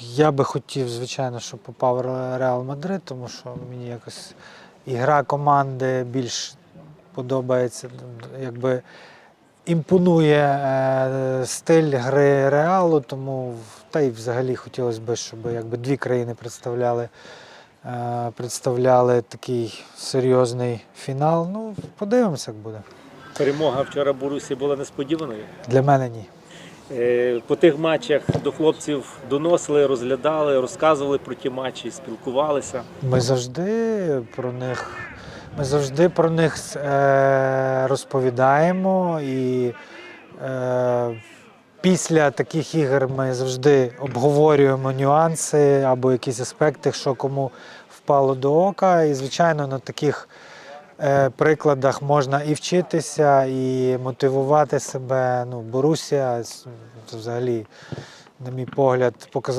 Я би хотів, звичайно, щоб попав Ре- Реал Мадрид, тому що мені якось ігра команди більш подобається. Якби імпонує е, стиль гри Реалу, тому та й взагалі хотілося б, щоб якби дві країни представляли, е, представляли такий серйозний фінал. Ну, подивимося, як буде. Перемога вчора Борусі була несподіваною. Для мене ні. Е, По тих матчах до хлопців доносили, розглядали, розказували про ті матчі, спілкувалися. Ми завжди про них, ми завжди про них е, розповідаємо і е, після таких ігор ми завжди обговорюємо нюанси або якісь аспекти, що кому впало до ока. І, звичайно, на таких прикладах можна і вчитися, і мотивувати себе. Ну, Борусія взагалі, на мій погляд, показала.